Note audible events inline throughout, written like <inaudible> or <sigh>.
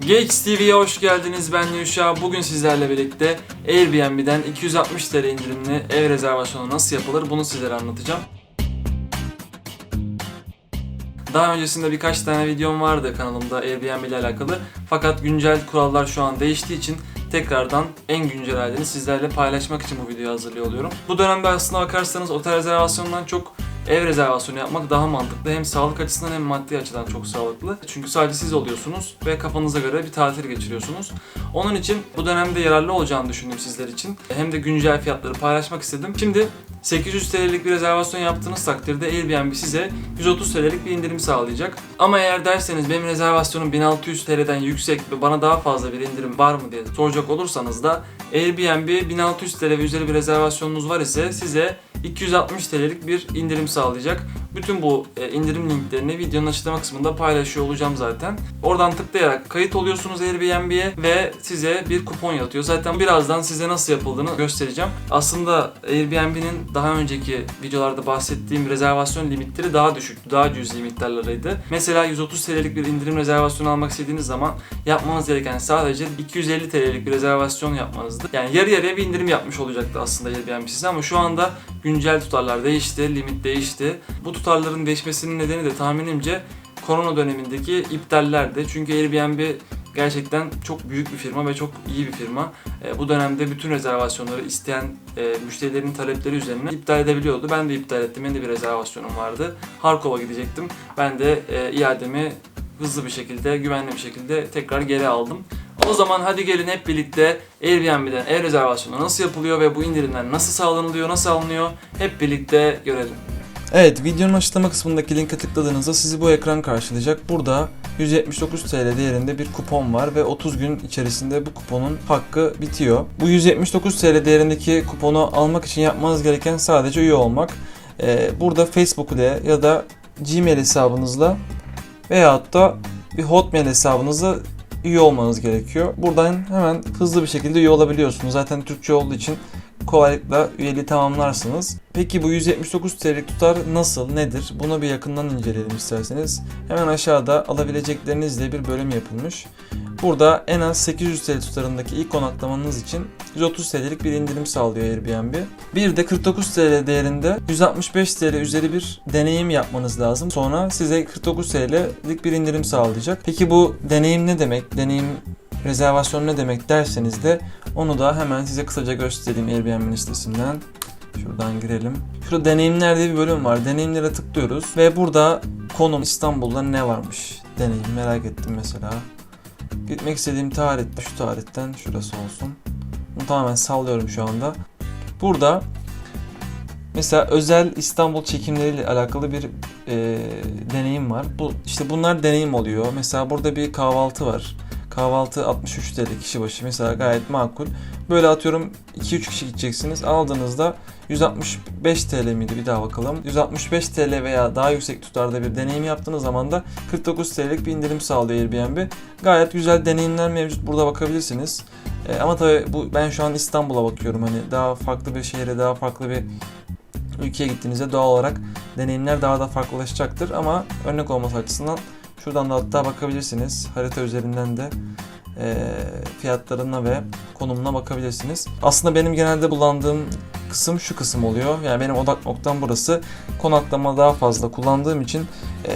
Geeks TV'ye hoş geldiniz. Ben Yuşa. Bugün sizlerle birlikte Airbnb'den 260 TL indirimli ev rezervasyonu nasıl yapılır bunu sizlere anlatacağım. Daha öncesinde birkaç tane videom vardı kanalımda Airbnb ile alakalı. Fakat güncel kurallar şu an değiştiği için tekrardan en güncel halini sizlerle paylaşmak için bu videoyu hazırlıyor oluyorum. Bu dönemde aslına bakarsanız otel rezervasyonundan çok ev rezervasyonu yapmak daha mantıklı. Hem sağlık açısından hem maddi açıdan çok sağlıklı. Çünkü sadece siz oluyorsunuz ve kafanıza göre bir tatil geçiriyorsunuz. Onun için bu dönemde yararlı olacağını düşündüm sizler için. Hem de güncel fiyatları paylaşmak istedim. Şimdi 800 TL'lik bir rezervasyon yaptığınız takdirde Airbnb size 130 TL'lik bir indirim sağlayacak. Ama eğer derseniz benim rezervasyonum 1600 TL'den yüksek ve bana daha fazla bir indirim var mı diye soracak olursanız da Airbnb 1600 TL ve üzeri bir rezervasyonunuz var ise size 260 TL'lik bir indirim sağlayacak. Bütün bu e, indirim linklerini videonun açıklama kısmında paylaşıyor olacağım zaten. Oradan tıklayarak kayıt oluyorsunuz Airbnb'ye ve size bir kupon yatıyor. Zaten birazdan size nasıl yapıldığını göstereceğim. Aslında Airbnb'nin daha önceki videolarda bahsettiğim rezervasyon limitleri daha düşüktü. Daha cüzi miktarlarıydı. Mesela 130 TL'lik bir indirim rezervasyonu almak istediğiniz zaman yapmanız gereken sadece 250 TL'lik bir rezervasyon yapmanızdı. Yani yarı yarıya bir indirim yapmış olacaktı aslında Airbnb size ama şu anda güncel tutarlar değişti, limit değişti. Bu tutarların değişmesinin nedeni de tahminimce korona dönemindeki iptallerdi. Çünkü Airbnb gerçekten çok büyük bir firma ve çok iyi bir firma. E, bu dönemde bütün rezervasyonları isteyen e, müşterilerin talepleri üzerine iptal edebiliyordu. Ben de iptal ettim. Benim de bir rezervasyonum vardı. Harkov'a gidecektim. Ben de e, iademi hızlı bir şekilde, güvenli bir şekilde tekrar geri aldım. O zaman hadi gelin hep birlikte Airbnb'den ev rezervasyonu nasıl yapılıyor ve bu indirimler nasıl sağlanılıyor, nasıl alınıyor hep birlikte görelim. Evet, videonun açıklama kısmındaki linke tıkladığınızda sizi bu ekran karşılayacak. Burada 179 TL değerinde bir kupon var ve 30 gün içerisinde bu kuponun hakkı bitiyor. Bu 179 TL değerindeki kuponu almak için yapmanız gereken sadece üye olmak. Ee, burada Facebook ile ya da Gmail hesabınızla veyahut da bir Hotmail hesabınızla üye olmanız gerekiyor. Buradan hemen hızlı bir şekilde üye olabiliyorsunuz. Zaten Türkçe olduğu için kolaylıkla üyeliği tamamlarsınız. Peki bu 179 TL'lik tutar nasıl, nedir? Bunu bir yakından inceleyelim isterseniz. Hemen aşağıda alabilecekleriniz diye bir bölüm yapılmış. Burada en az 800 TL tutarındaki ilk konaklamanız için 130 TL'lik bir indirim sağlıyor Airbnb. Bir de 49 TL değerinde 165 TL üzeri bir deneyim yapmanız lazım. Sonra size 49 TL'lik bir indirim sağlayacak. Peki bu deneyim ne demek? Deneyim rezervasyon ne demek derseniz de onu da hemen size kısaca göstereyim Airbnb listesinden. Şuradan girelim. Şurada deneyimler diye bir bölüm var. Deneyimlere tıklıyoruz ve burada konum İstanbul'da ne varmış? Deneyim merak ettim mesela. Gitmek istediğim tarih şu tarihten şurası olsun. Bunu tamamen sallıyorum şu anda. Burada mesela özel İstanbul çekimleriyle alakalı bir e, deneyim var. Bu işte bunlar deneyim oluyor. Mesela burada bir kahvaltı var. Kahvaltı 63 TL kişi başı mesela gayet makul. Böyle atıyorum 2-3 kişi gideceksiniz. Aldığınızda 165 TL miydi bir daha bakalım. 165 TL veya daha yüksek tutarda bir deneyim yaptığınız zaman da 49 TL'lik bir indirim sağlıyor Airbnb. Gayet güzel deneyimler mevcut. Burada bakabilirsiniz. E, ama tabii bu ben şu an İstanbul'a bakıyorum. Hani daha farklı bir şehre, daha farklı bir ülkeye gittiğinizde doğal olarak deneyimler daha da farklılaşacaktır. Ama örnek olması açısından Şuradan da hatta bakabilirsiniz. Harita üzerinden de e, fiyatlarına ve konumuna bakabilirsiniz. Aslında benim genelde kullandığım kısım şu kısım oluyor. Yani benim odak noktam burası. Konaklama daha fazla kullandığım için e,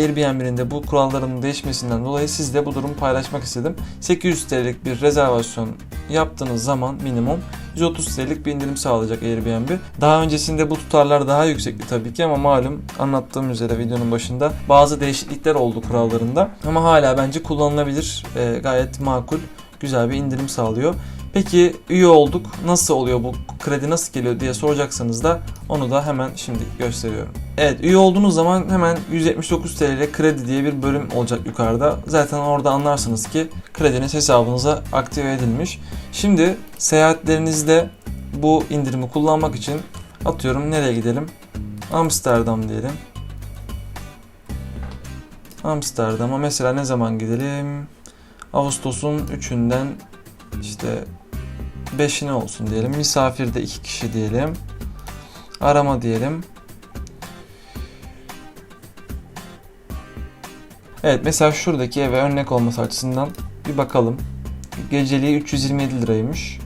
Airbnb'nin de bu kuralların değişmesinden dolayı sizle bu durumu paylaşmak istedim. 800 TL'lik bir rezervasyon yaptığınız zaman minimum 130 TL'lik bir indirim sağlayacak Airbnb. Daha öncesinde bu tutarlar daha yüksekti tabii ki ama malum anlattığım üzere videonun başında bazı değişiklikler oldu kurallarında. Ama hala bence kullanılabilir, e, gayet makul, güzel bir indirim sağlıyor. Peki üye olduk. Nasıl oluyor bu kredi nasıl geliyor diye soracaksanız da onu da hemen şimdi gösteriyorum. Evet üye olduğunuz zaman hemen 179 TL kredi diye bir bölüm olacak yukarıda. Zaten orada anlarsınız ki krediniz hesabınıza aktive edilmiş. Şimdi seyahatlerinizde bu indirimi kullanmak için atıyorum nereye gidelim? Amsterdam diyelim. Amsterdam'a mesela ne zaman gidelim? Ağustos'un 3'ünden işte 5'ine olsun diyelim. Misafirde 2 kişi diyelim. Arama diyelim. Evet mesela şuradaki eve örnek olması açısından bir bakalım. Geceliği 327 liraymış.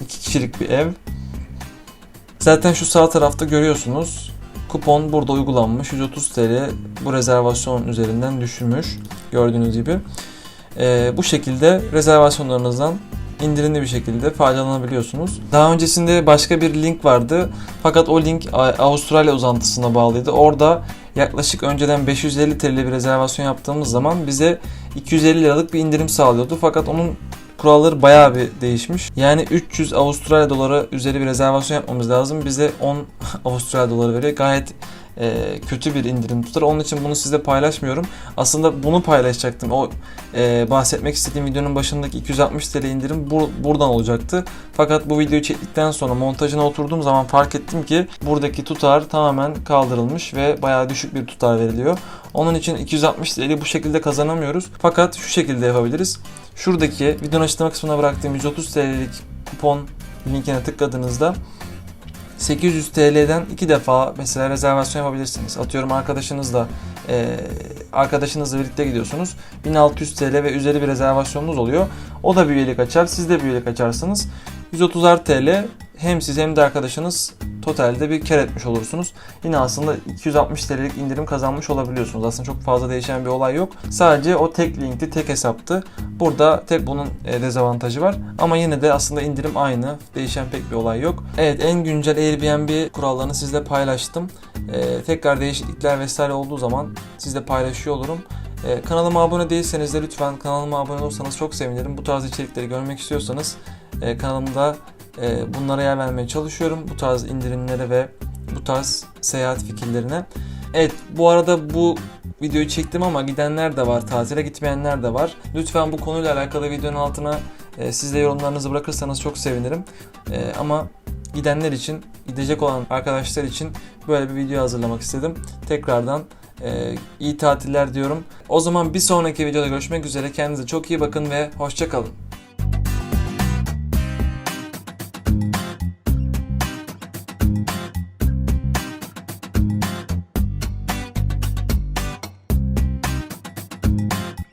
2 kişilik bir ev. Zaten şu sağ tarafta görüyorsunuz. Kupon burada uygulanmış. 130 TL bu rezervasyon üzerinden düşürmüş. Gördüğünüz gibi. Ee, bu şekilde rezervasyonlarınızdan indirimli bir şekilde faydalanabiliyorsunuz. Daha öncesinde başka bir link vardı. Fakat o link Avustralya uzantısına bağlıydı. Orada yaklaşık önceden 550 TL bir rezervasyon yaptığımız zaman bize 250 liralık bir indirim sağlıyordu. Fakat onun kuralları bayağı bir değişmiş. Yani 300 Avustralya doları üzeri bir rezervasyon yapmamız lazım. Bize 10 <laughs> Avustralya doları veriyor. Gayet e, kötü bir indirim tutar. Onun için bunu sizle paylaşmıyorum. Aslında bunu paylaşacaktım. O e, bahsetmek istediğim videonun başındaki 260 TL indirim bu, buradan olacaktı. Fakat bu videoyu çektikten sonra montajına oturduğum zaman fark ettim ki buradaki tutar tamamen kaldırılmış ve bayağı düşük bir tutar veriliyor. Onun için 260 TL bu şekilde kazanamıyoruz. Fakat şu şekilde yapabiliriz. Şuradaki videonun açıklama kısmına bıraktığım 130 TL'lik kupon linkine tıkladığınızda 800 TL'den iki defa mesela rezervasyon yapabilirsiniz. Atıyorum arkadaşınızla e, arkadaşınızla birlikte gidiyorsunuz. 1600 TL ve üzeri bir rezervasyonunuz oluyor. O da bir üyelik açar, siz de bir üyelik açarsınız. 130'ar TL hem siz hem de arkadaşınız totalde bir kar etmiş olursunuz. Yine aslında 260 TL'lik indirim kazanmış olabiliyorsunuz. Aslında çok fazla değişen bir olay yok. Sadece o tek linkti, tek hesaptı. Burada tek bunun e, dezavantajı var. Ama yine de aslında indirim aynı. Değişen pek bir olay yok. Evet en güncel Airbnb kurallarını sizle paylaştım. E, tekrar değişiklikler vesaire olduğu zaman sizle paylaşıyor olurum. E, kanalıma abone değilseniz de lütfen kanalıma abone olursanız çok sevinirim. Bu tarz içerikleri görmek istiyorsanız e, kanalımda bunlara yer vermeye çalışıyorum. Bu tarz indirimlere ve bu tarz seyahat fikirlerine. Evet bu arada bu videoyu çektim ama gidenler de var, tatile gitmeyenler de var. Lütfen bu konuyla alakalı videonun altına e, siz de yorumlarınızı bırakırsanız çok sevinirim. E, ama gidenler için, gidecek olan arkadaşlar için böyle bir video hazırlamak istedim. Tekrardan e, iyi tatiller diyorum. O zaman bir sonraki videoda görüşmek üzere. Kendinize çok iyi bakın ve hoşçakalın.